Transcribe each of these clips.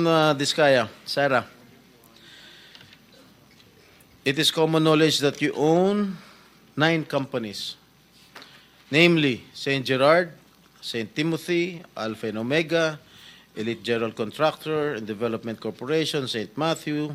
Ma'am uh, Diskaya, Sarah. It is common knowledge that you own nine companies, namely St. Gerard, St. Timothy, Alpha and Omega, Elite General Contractor and Development Corporation, St. Matthew,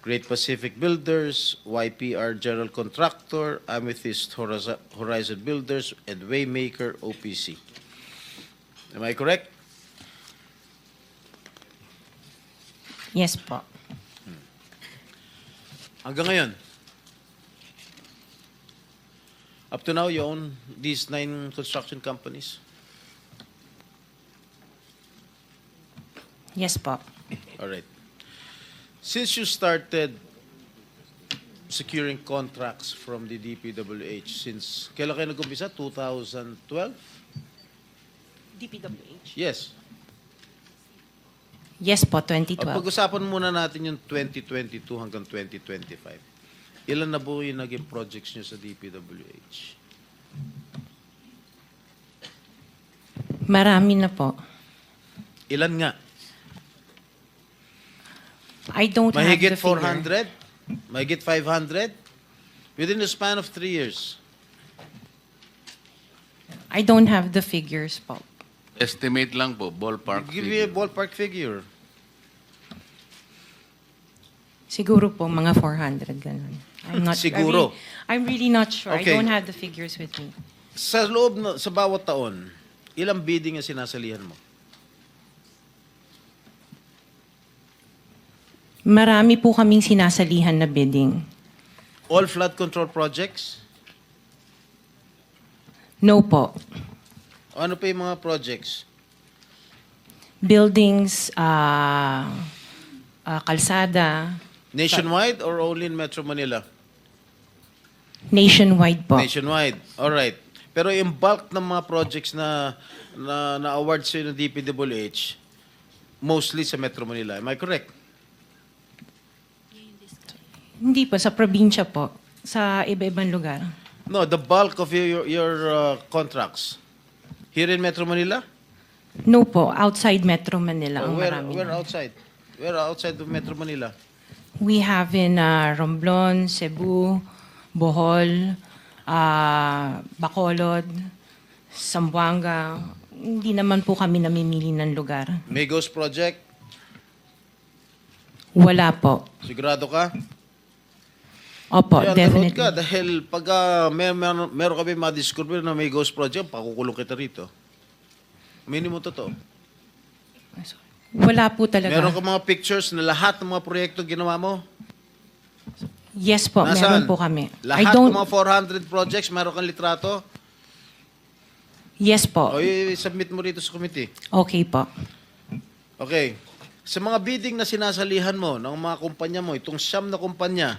Great Pacific Builders, YPR General Contractor, Amethyst Horizon Builders, and Waymaker OPC. Am I correct? Yes po. Hanggang ngayon. Up to now, you own these nine construction companies? Yes po. All right. Since you started securing contracts from the DPWH, since kailan kayo nag-umpisa? 2012? DPWH? Yes. Yes po, Ang 2012. pag-usapan muna natin yung 2022 hanggang 2025. Ilan na po yung naging projects nyo sa DPWH? Marami na po. Ilan nga? I don't Mahigit have the figure. 400? Mahigit 500? Within the span of three years. I don't have the figures po. Estimate lang po, ballpark Give me a figure. ballpark figure. Siguro po mga 400 ganun. I'm not Siguro. I really, I'm really not sure. Okay. I don't have the figures with me. Sa loob, na, sa bawat taon, ilang bidding ang sinasalihan mo? Marami po kaming sinasalihan na bidding. All flood control projects? No po. Ano pa yung mga projects? Buildings, ah, ah, kalsada, Nationwide or only in Metro Manila? nationwide po. Nationwide. All right. Pero yung bulk ng mga projects na na, na award sa ng DPWH, mostly sa Metro Manila. Am I correct? Hindi po, sa probinsya po. Sa iba-ibang lugar. No, the bulk of your your, your uh, contracts here in Metro Manila? No po, outside Metro Manila ang where marami. where na. outside? Where outside of Metro Manila? We have in uh, Romblon, Cebu, Bohol, uh, Bacolod, Zamboanga. Hindi naman po kami namimili ng lugar. Migos project? Wala po. Sigurado ka? Opo, Kaya nanood definitely. ka dahil pag uh, mer mer meron kami ma-discover na may ghost project, pakukulong kita rito. Minimum totoo. Wala po talaga. Meron ka mga pictures na lahat ng mga proyekto ginawa mo? yes po, Nasaan? meron po kami. Lahat I don't, ng mga 400 projects, meron kang litrato? yes po. O i-submit mo rito sa committee. Okay po. Okay. Sa mga bidding na sinasalihan mo ng mga kumpanya mo, itong siyam na kumpanya,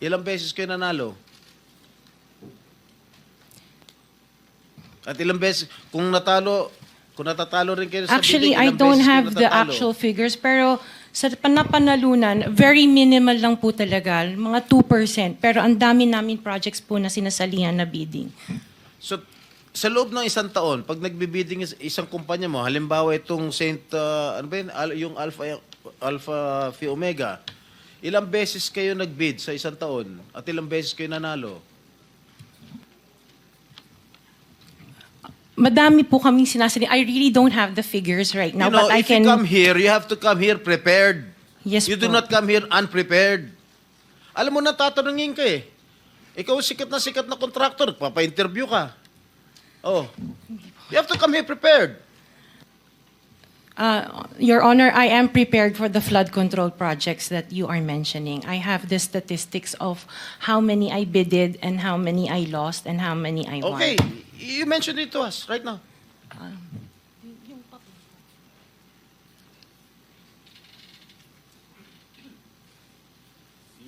ilang beses kayo nanalo? At ilang beses, kung natalo, kung natatalo rin kayo sa Actually, bidding, I ilang don't beses kayo have the natatalo? actual figures, pero sa panapanalunan, very minimal lang po talaga, mga 2%. Pero ang dami namin projects po na sinasalihan na bidding. So, sa loob ng isang taon, pag nagbibidding is- isang kumpanya mo, halimbawa itong Saint, uh, ano ba yun, Al- yung Alpha, Alpha Phi Omega, ilang beses kayo nagbid sa isang taon at ilang beses kayo nanalo? Madami po kaming sinasali. I really don't have the figures right now, you know, but I if can... you come here, you have to come here prepared. Yes you do po. not come here unprepared. Alam mo na, tatanungin ka eh. Ikaw sikat na sikat na contractor, papa-interview ka. Oh. You have to come here prepared. Uh, Your Honor, I am prepared for the flood control projects that you are mentioning. I have the statistics of how many I bidded and how many I lost and how many I won. Okay, you mentioned it to us right now.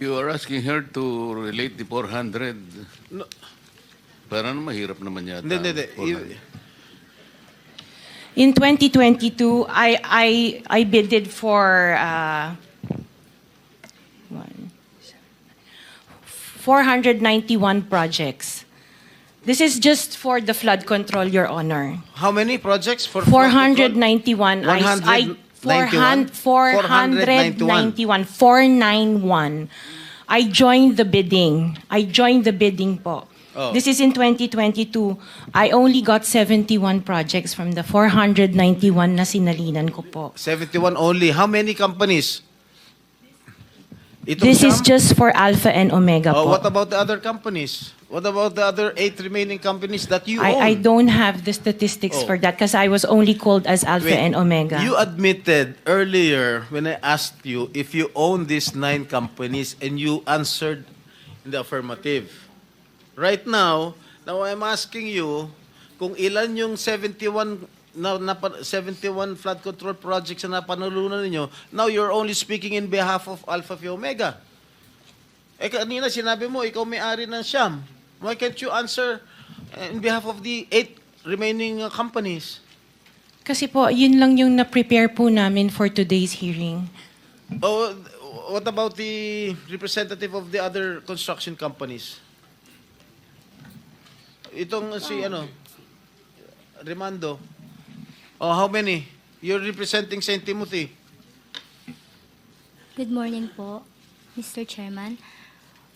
You are asking her to relate the 400. No. Parang mahirap naman yata. Hindi, hindi, hindi. 400. In 2022, I I I bidded for uh, 491 projects. This is just for the flood control, Your Honor. How many projects for flood control? 491. I, I 91? 491. 491. I joined the bidding. I joined the bidding po. Oh. This is in 2022. I only got 71 projects from the 491 na sinalinan ko po. 71 only. How many companies? Itong This is siyam? just for Alpha and Omega Oh, po. what about the other companies? What about the other eight remaining companies that you own? I, I don't have the statistics Oh. for that because I was only called as Alpha Wait, and Omega. You admitted earlier when I asked you if you own these nine companies and you answered in the affirmative. Right now, now I'm asking you kung ilan yung 71 na, na 71 flood control projects na napanalunan ninyo. Now you're only speaking in behalf of Alpha Phi Omega. Eh kanina sinabi mo ikaw may-ari ng Siam. Why can't you answer uh, in behalf of the eight remaining uh, companies? Kasi po, yun lang yung na-prepare po namin for today's hearing. Oh, what about the representative of the other construction companies? Itong si ano, Remando. Oh, how many? You're representing St. Timothy. Good morning po, Mr. Chairman.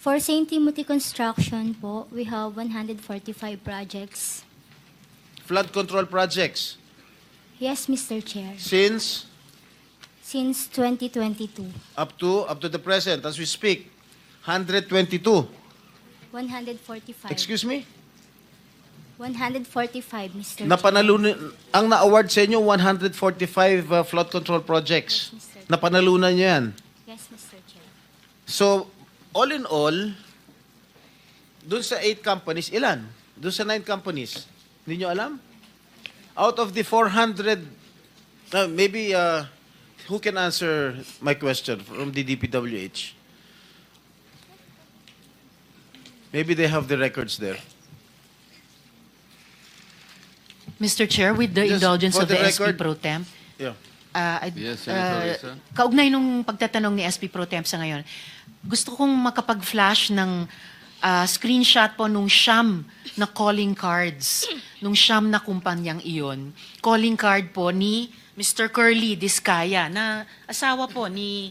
For St. Timothy Construction po, we have 145 projects. Flood control projects. Yes, Mr. Chair. Since Since 2022, up to up to the present as we speak, 122. 145. Excuse me? 145, Mr. Napanalunan ang na-award sa inyo 145 uh, flood control projects. Yes, Mr. Napanalunan niyo 'yan. Yes, Mr. Chair. So, all in all, dun sa eight companies, ilan? Dun sa nine companies, hindi nyo alam? Out of the 400, uh, maybe, uh, who can answer my question from the DPWH? Maybe they have the records there. Mr. Chair, with the Just indulgence for of the, the SP record- Pro Temp, Yeah. uh, I'd- Yes, Senator uh, Risa. kaugnay nung pagtatanong ni SP Pro Temp sa ngayon, gusto kong makapag-flash ng uh, screenshot po nung siyam na calling cards, nung siyam na kumpanyang iyon. Calling card po ni Mr. Curly Discaya, na asawa po ni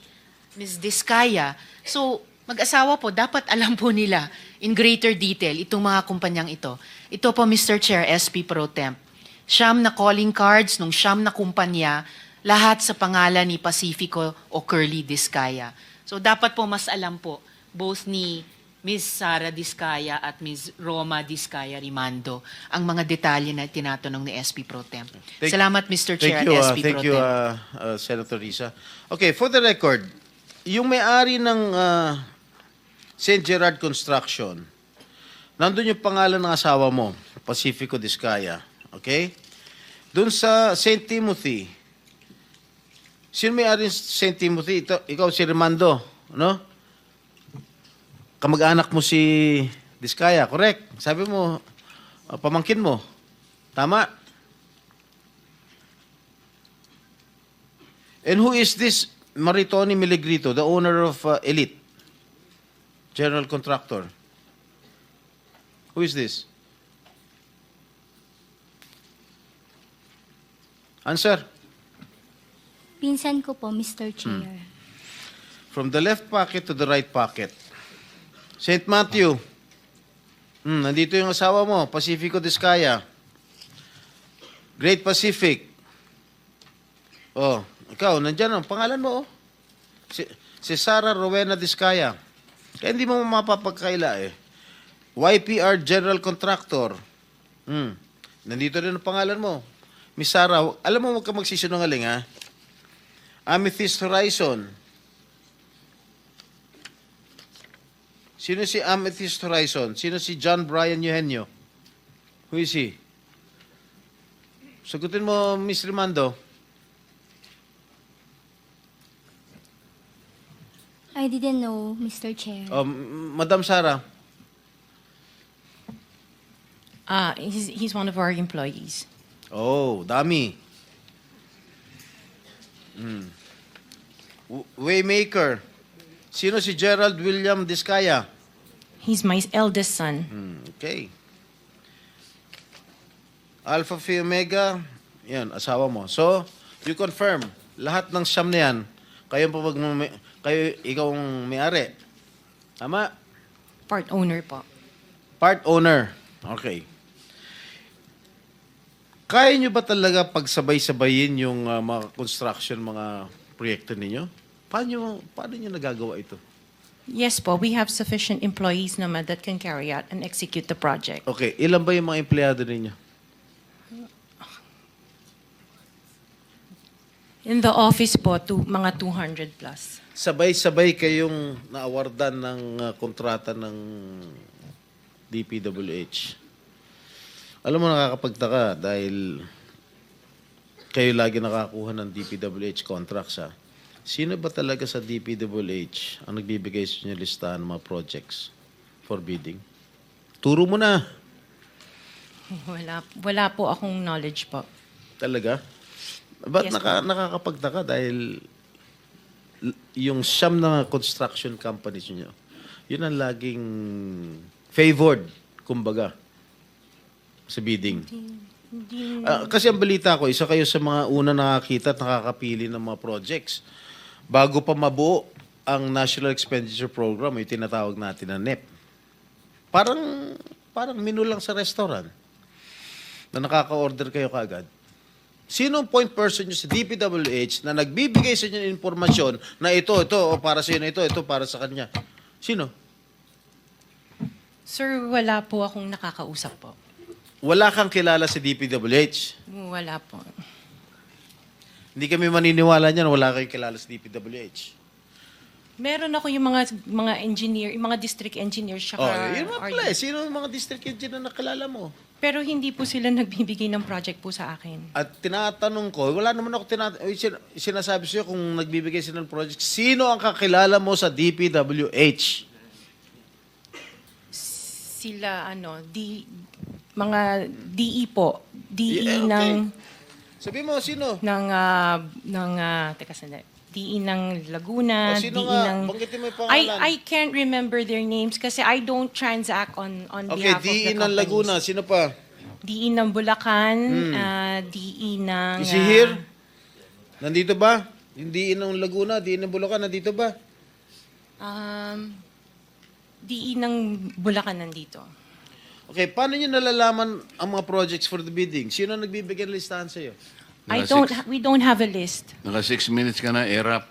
Ms. Discaya. So, mag-asawa po, dapat alam po nila in greater detail itong mga kumpanyang ito. Ito po, Mr. Chair, SP Pro Temp. Siyam na calling cards nung siyam na kumpanya, lahat sa pangalan ni Pacifico o Curly Discaya. So dapat po mas alam po both ni Ms. Sara Discaya at Ms. Roma Discaya Rimando ang mga detalye na tinatanong ni SP Pro Temp. Thank- Salamat Mr. Chair Thank you, at uh, SP thank Pro you, uh, uh, Senator Risa. Okay, for the record, yung may-ari ng uh, St. Gerard Construction, nandun yung pangalan ng asawa mo, Pacifico Discaya. Okay? Doon sa St. Timothy, sino may-ari ng St. Timothy? Ito, ikaw si Remando, no? Kamag-anak mo si Discaya, correct? Sabi mo, uh, pamangkin mo. Tama? And who is this Maritoni Miligrito, the owner of uh, Elite? General contractor. Who is this? Answer. Pinsan ko po, Mr. Hmm. Chair. From the left pocket to the right pocket. St. Matthew. Hmm, nandito yung asawa mo, Pacifico Discaya. Great Pacific. Oh, ikaw, nandyan ang pangalan mo, oh. Si, si Sarah Rowena Discaya. Kaya hindi mo mapapagkaila eh. YPR General Contractor. Hmm. Nandito rin ang pangalan mo. Miss Sarah, alam mo huwag ka magsisinungaling ha. Amethyst Horizon. Sino si Amethyst Horizon? Sino si John Brian Eugenio? Who is he? Sagutin mo, Miss Rimando. I didn't know, Mr. Chair. Um, Madam Sara. Ah, he's, he's one of our employees. Oh, dami. Hmm. W- Waymaker. Sino si Gerald William Discaya? He's my eldest son. Hmm, okay. Alpha Phi Omega, yan, asawa mo. So, you confirm lahat ng siyam na yan, kayo pa pag kayo ikaw ang may-ari. Tama? Part owner po. Part owner. Okay. Kaya nyo ba talaga pagsabay-sabayin yung ah, mga construction, mga proyekto ninyo? Paano, paano nyo nagagawa ito? Yes po, we have sufficient employees naman that can carry out and execute the project. Okay, ilan ba yung mga empleyado ninyo? In the office po, to, mga 200 plus. Sabay-sabay kayong naawardan ng ah, kontrata ng DPWH. Alam mo, nakakapagtaka dahil kayo lagi nakakuha ng DPWH contracts, ha? Sino ba talaga sa DPWH ang nagbibigay sa inyo listahan ng mga projects for bidding? Turo mo na. Wala, wala po akong knowledge po. Talaga? Ba't Yes, naka, nakakapagtaka dahil l- yung siyam na construction companies nyo, yun ang laging favored, kumbaga, sa bidding. Hindi, Ah, kasi ang balita ko, isa kayo sa mga una nakakita at nakakapili ng mga projects. Bago pa mabuo ang National Expenditure Program, yung tinatawag natin na NEP. Parang, parang menu lang sa restaurant na nakaka-order kayo kagad. Sino ang point person nyo sa DPWH na nagbibigay sa inyo ng informasyon na ito, ito, o para sa inyo, ito, ito, para sa kanya? Sino? Sir, wala po akong nakakausap po. Wala kang kilala sa DPWH. Wala po. Hindi kami maniniwala niyan, wala kayong kilala sa DPWH. Meron ako yung mga mga engineer, yung mga district engineers Oh, siya. yun mga pala eh. Sino ang mga district engineer na nakilala mo? Pero hindi po sila nagbibigay ng project po sa akin. At tinatanong ko, wala naman ako tinat eh, sin- sinasabi sa'yo kung nagbibigay sila ng project, sino ang kakilala mo sa DPWH? Sila ano, di mga DE po. DE Yeah, okay. ng Sabi mo, sino? ng ah, ng ah, teka sandali. DE ng O, Laguna, sino DE nga? ng Banggitin mo yung I pangalan. I can't remember their names kasi I don't transact on on Okay, behalf of the DE ng companies. Laguna, sino pa? DE ng Bulacan, ah, DE ng Is he ah, here? Nandito ba? Yung DE ng Laguna, DE ng Bulacan, nandito ba? Um, DE ng Bulacan nandito. Okay, paano nyo nalalaman ang mga projects for the bidding? Sino ang nagbibigay ng listahan sa'yo? I Naka don't six- ha- we don't have a list. Naka six minutes ka na, erap.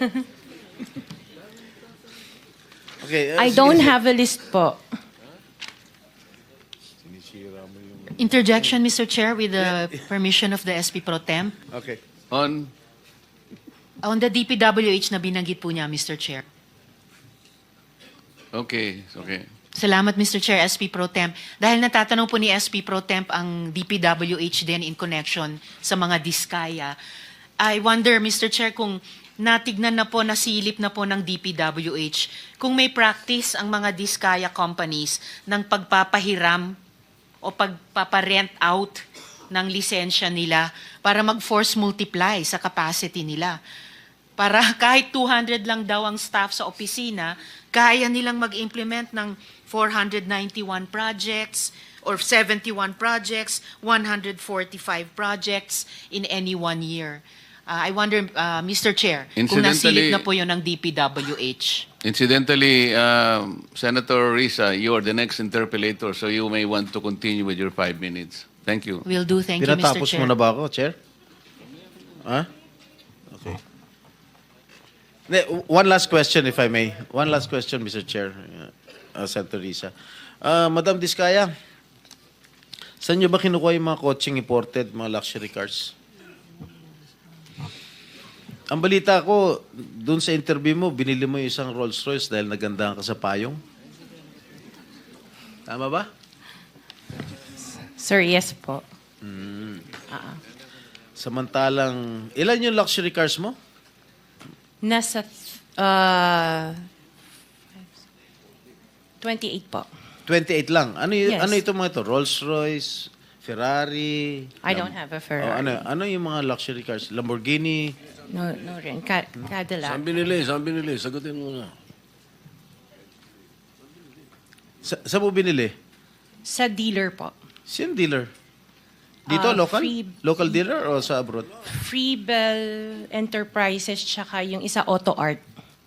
Okay, uh, I don't sige. have a list po. Interjection, Mr. Chair, with the permission of the SP Pro Temp. Okay. On, On the DPWH na binanggit po niya, Mr. Chair. Okay, okay. Salamat, Mr. Chair, SP Pro Temp. Dahil natatanong po ni SP Pro Temp ang DPWH din in connection sa mga diskaya. I wonder, Mr. Chair, kung natignan na po, nasilip na po ng DPWH, kung may practice ang mga diskaya companies ng pagpapahiram o pagpaparent out ng lisensya nila para mag-force multiply sa capacity nila. Para kahit 200 lang daw ang staff sa opisina, kaya nilang mag-implement ng 491 projects or 71 projects, 145 projects in any one year. Uh, I wonder, uh, Mr. Chair, kung Incidentally- nasilip na po yun ng DPWH. Incidentally, um, Senator Risa, you are the next interpellator, so you may want to continue with your five minutes. Thank you. Will do. Thank you, Mr. Pinatapos Chair. mo na ba ako, Chair? Ha? Okay. Ne, one last question, if I may. One last question, Mr. Chair, uh, Senator Risa. Uh, Madam Diskaya, saan nyo ba kinukuha yung mga coaching imported, mga luxury cars? Ang balita ko, dun sa interview mo, binili mo yung isang Rolls Royce dahil nagandahan ka sa payong. Tama ba? Sir, yes po. Samantalang, ilan yung luxury cars mo? Nasa uh, 28 po. 28 lang. Ano y- Yes. ano ito mga ito? Rolls-Royce, Ferrari. I don't have a Oh, Ferrari. ano ano yung mga luxury cars? Lamborghini. No, no rin. Ka- Cadillac. Saan binili? Saan binili? Sagutin mo na. Sa, saan mo binili? Sa dealer po. Sino dealer? Dito, Ah, local? Free, Local dealer o sa abroad? Freebell Enterprises tsaka yung isa Auto Art.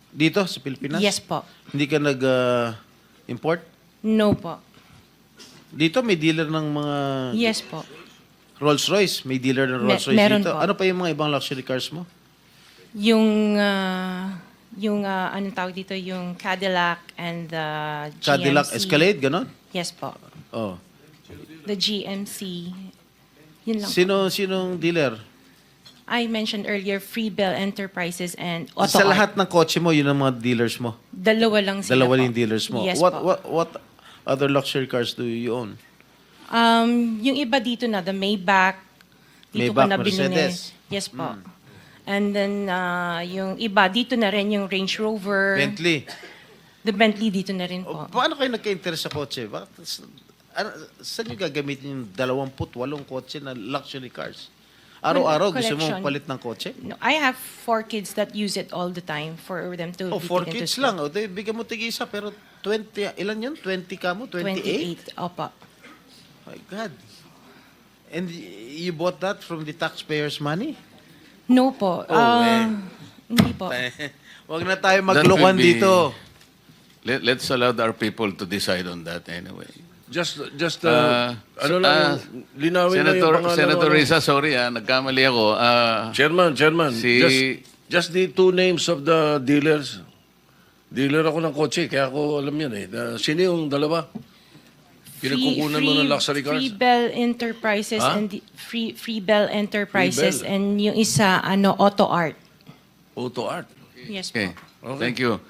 Dito, sa Pilipinas? Yes po. Hindi ka nag-import? No po. dito, may dealer ng mga Yes po. Rolls-Royce. May dealer ng Me- Rolls-Royce meron dito. po. Ano pa yung mga ibang luxury cars mo? Yung ah, yung ah, anong tawag dito yung Cadillac and the GMC. Cadillac Escalade, ganon? Yes po. Oh. The GMC. Yun lang. Sino, sinong dealer? I mentioned earlier Freebell Enterprises and Auto sa Art. lahat ng kotse mo, yun ang mga dealers mo. Dalawa lang sila Dalawa po. yung dealers mo. Yes what, po. what, what other luxury cars do you own? Um, yung iba dito na, the Maybach. Dito ko Maybach, na binili. Mercedes. Hmm. Yes po. And then, uh, yung iba, dito na rin yung Range Rover. Bentley. The Bentley dito na rin O, po. paano kayo nagka-interest sa kotse? Bakit, s- ano, saan nyo gagamitin yung 28 kotse na luxury cars? Araw-araw gusto mo Collection. palit ng kotse? No, I have four kids that use it all the time for them to Oh, be four taken to kids school. lang. O, di, bigyan mo tig-isa, pero 20, ilan yun? 20 ka mo? 28? 28. Opo. My God. And y- you bought that from the taxpayers' money? No po. Oh, Ah, eh. Hindi po. Huwag na tayo That maglokohan will be- dito. Let, let's allow our people to decide on that anyway. Just, just, Uh, uh, ano lang, uh, linawin na Senator, yung pangalan. Senator ano. Risa, sorry ah, nagkamali ako. Ah, Chairman, Chairman, Si- just, just the two names of the dealers. Dealer ako ng kotse, kaya ako alam yan eh. Sino yung dalawa? Pinagkukunan mo ng luxury cars? Freebell Enterprises Ha? and the, Free Freebell Enterprises Freebell. and yung isa ano Auto Art. Auto Art. Yes okay. po. Thank you.